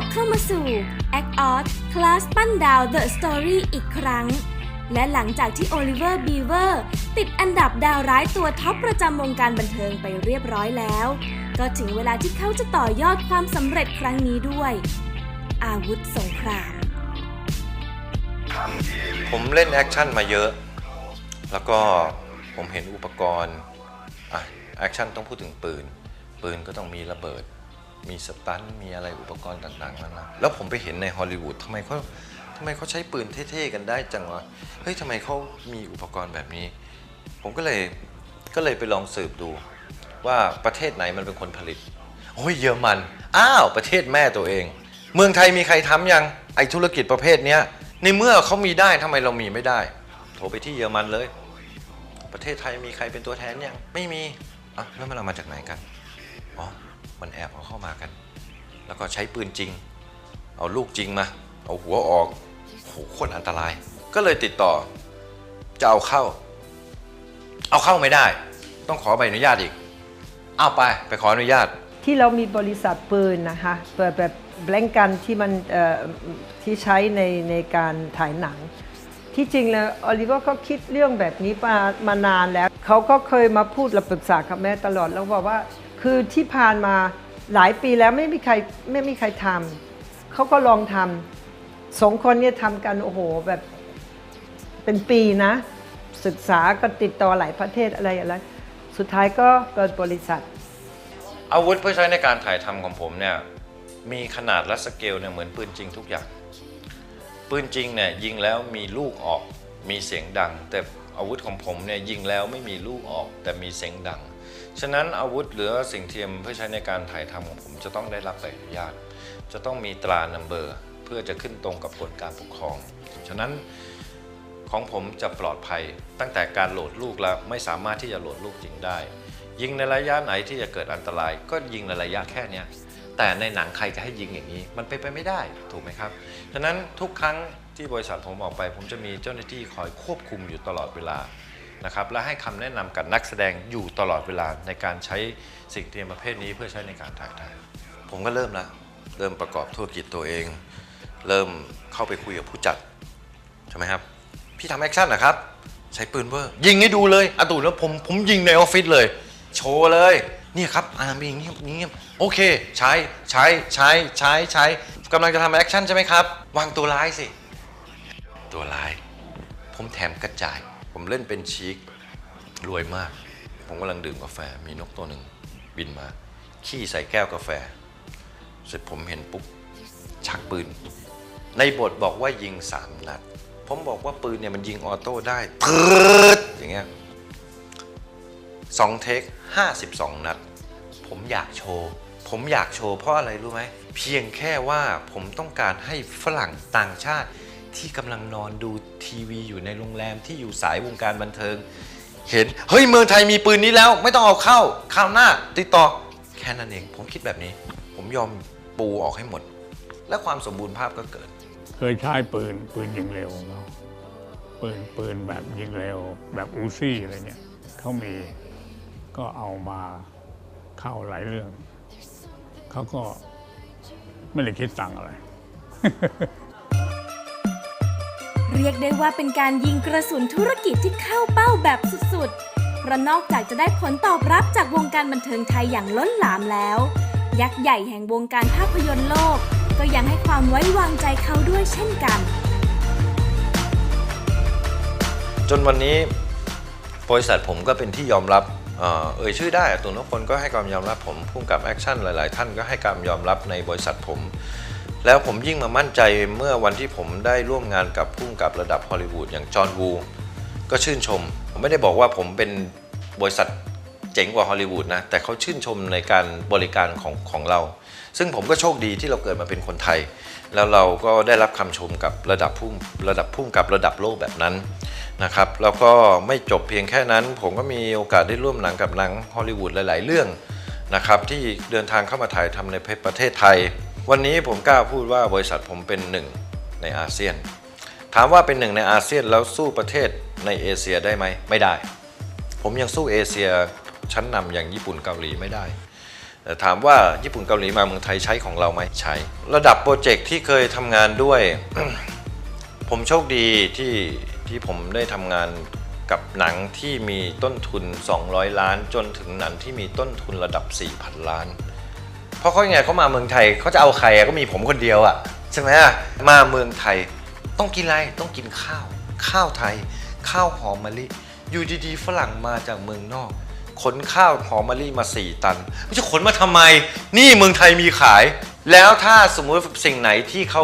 ลับเข้ามาสู่ Act Out Class ปั้นดาว The Story อีกครั้ง และหลังจากที่โอลิเวอร์บีเวอร์ติดอันดับดาวร้ายตัวท็อปประจำวงการบันเทิงไปเรียบร้อยแล้ว ก็ถึงเวลาที่เขาจะต่อยอดความสำเร็จครั้งนี้ด้วย อาวุธสงคราม ผมเล่นแอคชั่นมาเยอะ แล้วก็ผมเห็นอุปกรณ์อะแอคชั่นต้องพูดถึงปืน ปืนก็ต้องมีระเบิด มีสตันมีอะไรอุปกรณ์ต่างๆนั่นนะแล้วผมไปเห็นในฮอลลีวูดทำไมเขาทำไมเขาใช้ปืนเท่ๆกันได้จังวะเฮ้ยทำไมเขามีอุปกรณ์แบบนี้ ผมก็เลยก็เลยไปลองสืบดู ว่าประเทศไหนมันเป็นคนผลิตโอ้ยเยอรมัน อ้าว ประเทศแม่ตัวเอง เมืองไทยมีใครทำยังไอธุรกิจประเภทเนี้ยในเมื่อเขามีได้ทำไมเรามีไม่ได้ โทรไปที่เยอรมันเลย ประเทศไทยมีใครเป็นตัวแทนยังไม่มีอะแล้วมันเอามาจากไหนกันอ๋อ มันแอบเอาเข้ามากัน แล้วก็ใช้ปืนจริง เอาลูกจริงมา เอาหัวออกโหโคตรอันตราย ก็เลยติดต่อ จะเอาเข้า เอาเข้าไม่ได้ ต้องขอใบอนุญาตอีก เอาไปไปขออนุญาต ที่เรามีบริษัทปืนนะคะเปิดแบบแบงกันที่มันที่ใช้ในในการถ่ายหนัง ที่จริงแล้วออลิเวอร์เขาคิดเรื่องแบบนี้มามานานแล้ว เขาก็เคยมาพูดและปรึกษากับแม่ตลอดแล้วบอกว่า คือที่ผ่านมาหลายปีแล้วไม่มีใครไม่มีใครทำเขาก็ลองทำสองคนเนี่ยทำกันโอ้โหแบบเป็นปีนะ ศึกษาก็ติดต่อหลายประเทศอะไรอะไร สุดท้ายก็เปิดบริษัท อาวุธเพื่อใช้ในการถ่ายทำของผมเนี่ยมีขนาดและสเกลเนี่ยเหมือนปืนจริงทุกอย่าง ปืนจริงเนี่ยยิงแล้วมีลูกออกมีเสียงดัง แต่ อาวุธของผมเนี่ยยิงแล้วไม่มีลูกออกแต่มีเสียงดัง ฉะนั้นอาวุธหรือสิ่งเทียมเพื่อใช้ในการถ่ายทำของผมจะต้องได้รับใบอนุญาต จะต้องมีตรานัมเบอร์ เพื่อจะขึ้นตรงกับกฎการปกครอง ฉะนั้นของผมจะปลอดภัยตั้งแต่การโหลดลูกแล้วไม่สามารถที่จะโหลดลูกจริงได้ ยิงในระยะไหนที่จะเกิดอันตราย ก็ยิงในระยะแค่นี้แต่ในหนังใครจะให้ยิงอย่างนี้ มันเป็นไปไม่ได้ถูกไหมครับ ฉะนั้นทุกครั้ง ที่บริษัทผมออกไป ผมจะมีเจ้าหน้าที่คอยควบคุมอยู่ตลอดเวลานะครับและให้คำแนะนำกับนักแสดงอยู่ตลอดเวลาในการใช้สิ่งเทียมประเภทนี้เพื่อใช้ในการถ่ายทำผมก็เริ่มแล้วเริ่มประกอบธุรกิจตัวเอง เริ่มเข้าไปคุยกับผู้จัดใช่ไหมครับพี่ทำแอคชั่นนะครับใช้ปืนเวอร์ยิงให้ดูเลยอาตูแล้วผมผมยิงในออฟฟิศเลย โชว์เลยเนี่ยครับอ่ามีอย่างนี้อย่างนี้โอเค ใช้ใช้ใช้ใช้ใช้กำลังจะทำแอคชั่นใช่ไหมครับ วางตัวร้ายสิ ตัวร้าย ผมแถมกระจาย ผมเล่นเป็นชีกรวยมาก ผมกำลังดื่มกาแฟ มีนกตัวหนึ่งบินมา ขี้ใส่แก้วกาแฟ เสร็จผมเห็นปุ๊บ ชักปืน ในบทบอกว่ายิงสามนัด ผมบอกว่าปืนเนี่ยมันยิงออโต้ได้ตืดอย่างเงี้ยสองเทคห้าสิบสองนัด ผมอยากโชว์ ผมอยากโชว์เพราะอะไรรู้ไหม เพียงแค่ว่าผมต้องการให้ฝรั่งต่างชาติ ที่กำลังนอนดูทีวีอยู่ในโรงแรมที่อยู่สายวงการบันเทิง เห็น เฮ้ยเมืองไทยมีปืนนี้แล้ว ไม่ต้องเอาเข้าคราวหน้า ติดต่อแค่นั้นเอง ผมคิดแบบนี้ ผมยอมปูออกให้หมด และความสมบูรณ์ภาพก็เกิด เคยใช้ปืนปืนยิงเร็วเขาปืนปืนแบบยิงเร็ว แบบอูซี่อะไรเนี่ยเขามีก็เอามาเข้าหลายเรื่อง เขาก็ไม่ได้คิดตังอะไร เรียกได้ว่าเป็นการยิงกระสุนธุรกิจที่เข้าเป้าแบบสุดๆ เพราะนอกจากจะได้ผลตอบรับจากวงการบันเทิงไทยอย่างล้นหลามแล้ว ยักษ์ใหญ่แห่งวงการภาพยนตร์โลก ก็ยังให้ความไว้วางใจเขาด้วยเช่นกัน จนวันนี้บริษัทผมก็เป็นที่ยอมรับเอ่ยชื่อได้ตุนทุกคนก็ให้ความยอมรับผมพุ่งกับแอคชั่นหลาย ๆ ท่านก็ให้การยอมรับในบริษัทผม แล้วผมยิ่งมามั่นใจเมื่อวันที่ผมได้ร่วมงานกับพุ่งกับระดับฮอลลีวูดอย่างจอห์นวูก็ชื่นชม ผมไม่ได้บอกว่าผมเป็นบริษัทเจ๋งกว่าฮอลลีวูดนะแต่เขาชื่นชมในการบริการของของเรา ซึ่งผมก็โชคดีที่เราเกิดมาเป็นคนไทย แล้วเราก็ได้รับคำชมกับระดับพุ่งระดับพุ่งกับระดับโลกแบบนั้นนะครับแล้วก็ไม่จบเพียงแค่นั้น ผมก็มีโอกาสได้ร่วมหนังกับหนังฮอลลีวูดหลาย ๆ เรื่องนะครับที่เดินทางเข้ามาถ่ายทำในประเทศไทย วันนี้ผมกล้าพูดว่าบริษัทผมเป็นหนึ่งในอาเซียน ถามว่าเป็นหนึ่งในอาเซียนแล้วสู้ประเทศในเอเชียได้ไหมไม่ได้ ผมยังสู้เอเชียชั้นนำอย่างญี่ปุ่นเกาหลีไม่ได้แต่ถามว่าญี่ปุ่นเกาหลีมาเมืองไทยใช้ของเราไหมใช้ ระดับโปรเจกต์ที่เคยทำงานด้วย ผมโชคดีที่ที่ผมได้ทำงานกับหนังที่มีต้นทุน 200 ล้าน จนถึงหนังที่มีต้นทุนระดับ 4,000 ล้าน เพราะเขายังไงเขามาเมืองไทยเขาจะเอาใครอะก็มีผมคนเดียวอะใช่ไหมอะมาเมืองไทยต้องกินอะไรต้องกินข้าว ข้าวไทย ข้าวหอมมะลิอยู่ดีๆฝรั่งมาจากเมืองนอกขนข้าวหอมมะลิมา 4 ตันไม่จะขนมาทำไม นี่เมืองไทยมีขาย แล้วถ้าสมมุติสิ่งไหนที่เขา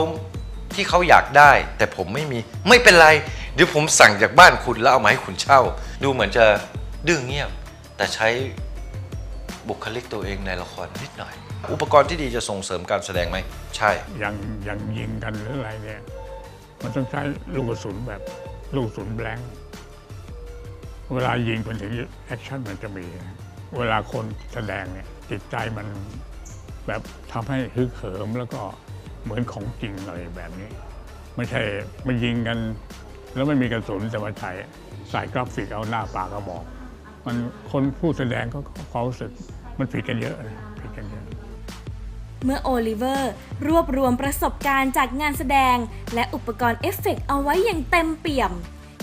ที่เขาอยากได้ แต่ผมไม่มีไม่เป็นไร เดี๋ยวผมสั่งจากบ้านคุณแล้วเอามาให้คุณเช่า ดูเหมือนจะดื้อเงียบ แต่ใช้บุคลิกตัวเองในละครนิดหน่อย อุปกรณ์ที่ดีจะส่งเสริมการแสดงไหม ใช่ยังยังยิงกันหรืออะไรเนี่ย มันต้องใช้ลูกกระสุนแบบลูกกระสุนแบงค์เวลายิงมันถึงแอคชั่นมันจะมีนะเวลาคนแสดงเนี่ยจิตใจมันแบบทำให้ฮึกเหิมแล้วก็เหมือนของจริงอะไรแบบนี้ ไม่ใช่มายิงกัน แล้วไม่มีกระสุนแต่มาใช้ใส่กราฟิกเอาหน้าปากกระบอก มันคนผู้แสดงก็ความรู้สึกมันผิดกันเยอะนะผิดกันเยอะ เมื่อโอลิเวอร์ รวบรวมประสบการณ์จากงานแสดง และอุปกรณ์เอฟเฟกต์เอาไว้อย่างเต็มเปี่ยม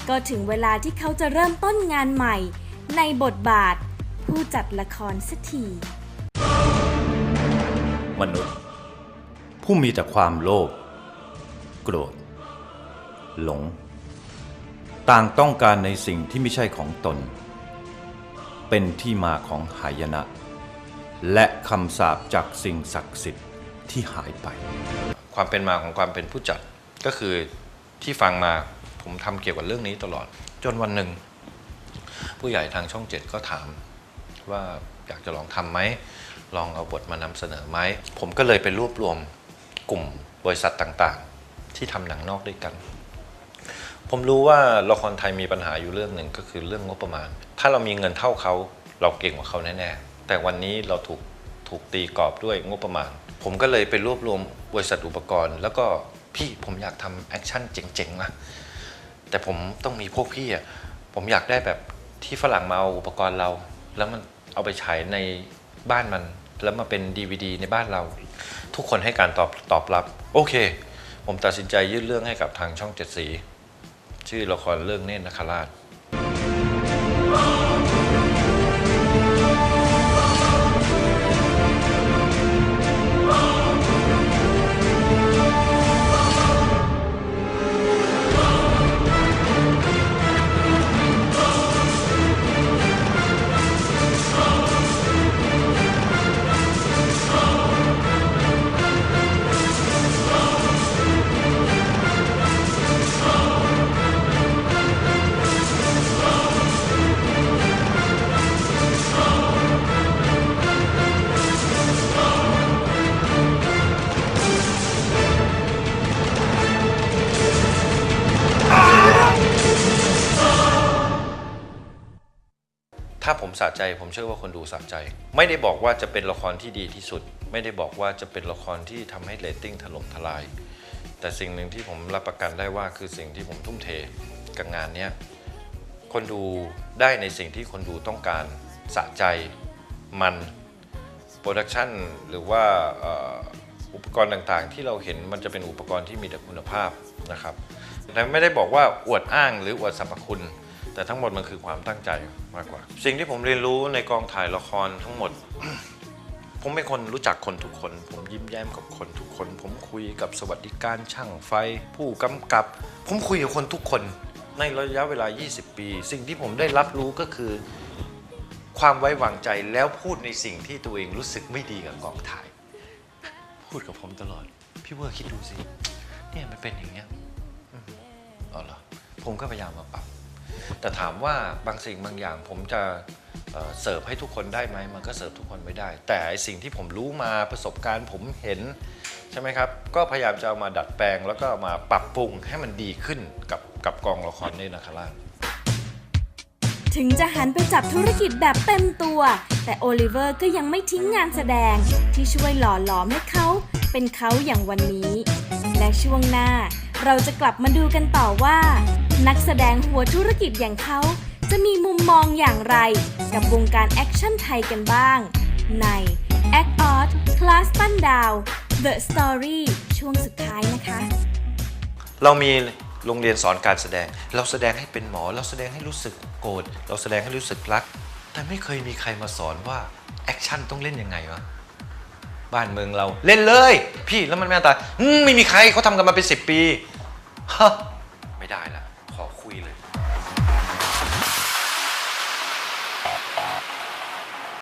ก็ถึงเวลาที่เขาจะเริ่มต้นงานใหม่ ในบทบาท ผู้จัดละครสักทีมนุษย์ ผู้มีแต่ความโลภโกรธ หลง ต่างต้องการในสิ่งที่ไม่ใช่ของตน เป็นที่มาของหายนะ และคำสาปจากสิ่งศักดิ์สิทธิ์ที่หายไป ความเป็นมาของความเป็นผู้จัดก็คือที่ฟังมาผมทำเกี่ยวกับเรื่องนี้ตลอด จนวันหนึ่ง ผู้ใหญ่ทางช่องเจ็ดก็ถาม ว่าอยากจะลองทำไหมลองเอาบทมานำเสนอไหมผมก็เลยไปรวบรวมกลุ่มบริษัทต่างๆ ที่ทำหนังนอกด้วยกัน ผมรู้ว่าละครไทยมีปัญหาอยู่เรื่องหนึ่งก็คือเรื่องงบประมาณ ถ้าเรามีเงินเท่าเขา เราเก่งกว่าเขาแน่ๆ แต่วันนี้เราถูกถูกตีกรอบด้วยงบประมาณ ผมก็เลยไปรวบรวมบริษัทอุปกรณ์ แล้วก็พี่ผมอยากทำแอคชั่นเจ๋งๆนะแต่ผมต้องมีพวกพี่อะผมอยากได้แบบที่ฝรั่งมาเอาอุปกรณ์เรา แล้วมันเอาไปฉายในบ้านมัน แล้วมาเป็น DVD ในบ้านเรา ทุกคนให้การตอบตอบรับ โอเค ผมตัดสินใจยื่นเรื่องให้กับทางช่องเจ็ดสี ชื่อละครเรื่องเนตรนคราช สะใจ ผมเชื่อว่าคนดูสะใจ ไม่ได้บอกว่าจะเป็นละครที่ดีที่สุด ไม่ได้บอกว่าจะเป็นละครที่ทำให้เรตติ้งถล่มทลาย แต่สิ่งหนึ่งที่ผมรับประกันได้ว่าคือสิ่งที่ผมทุ่มเทกับงานเนี้ยคนดูได้ในสิ่งที่คนดูต้องการสะใจมันโปรดักชันหรือว่าอุปกรณ์ต่างๆ ที่เราเห็นมันจะเป็นอุปกรณ์ที่มีแต่คุณภาพนะครับแต่ไม่ได้บอกว่าอวดอ้างหรืออวดสรรพคุณ แต่ทั้งหมดมันคือความตั้งใจมากกว่า สิ่งที่ผมเรียนรู้ในกองถ่ายละครทั้งหมด ผมเป็นคนรู้จักคนทุกคน ผมยิ้มแย้มกับคนทุกคน ผมคุยกับสวัสดิการช่างไฟ ผู้กำกับ ผมคุยกับคนทุกคน ในระยะเวลา 20 ปี สิ่งที่ผมได้รับรู้ก็คือ ความไว้วางใจแล้วพูดในสิ่งที่ตัวเองรู้สึกไม่ดีกับกองถ่าย พูดกับผมตลอด พี่เวอร์คิดดูสิเนี่ยมันเป็นอย่างเงี้ยอ๋อเหรอผมก็พยายามมาปรับ แต่ถามว่าบางสิ่งบางอย่างผมจะเสิร์ฟให้ทุกคนได้ไหมมันก็เสิร์ฟทุกคนไม่ได้ แต่ไอสิ่งที่ผมรู้มาประสบการณ์ผมเห็นใช่ไหมครับ ก็พยายามจะเอามาดัดแปลง แล้วก็ามาปรับปรุงให้มันดีขึ้นกับกับกองละครนี่นะครับถึงจะหันไปจับธุรกิจแบบเต็มตัว แต่โอลิเวอร์ก็ยังไม่ทิ้งงานแสดงที่ช่วยหล่อหลอมให้เขา เป็นเขาอย่างวันนี้ และช่วงหน้าเราจะกลับมาดูกันต่อว่า นักแสดงหัวธุรกิจอย่างเขา จะมีมุมมองอย่างไร กับวงการแอคชั่นไทยกันบ้าง ใน Act Out คลาสปั้นดาว The Story ช่วงสุดท้ายนะคะ เรามีโรงเรียนสอนการแสดง เราแสดงให้เป็นหมอ เราแสดงให้รู้สึกโกรธ เราแสดงให้รู้สึกรัก แต่ไม่เคยมีใครมาสอนว่าแอคชั่นต้องเล่นยังไงวะ บ้านเมืองเราเล่นเลย พี่แล้วมันไม่อันตาไม่มีใครเขาทำกันมาเป็นสิบปี ฮะ ไม่ได้ละ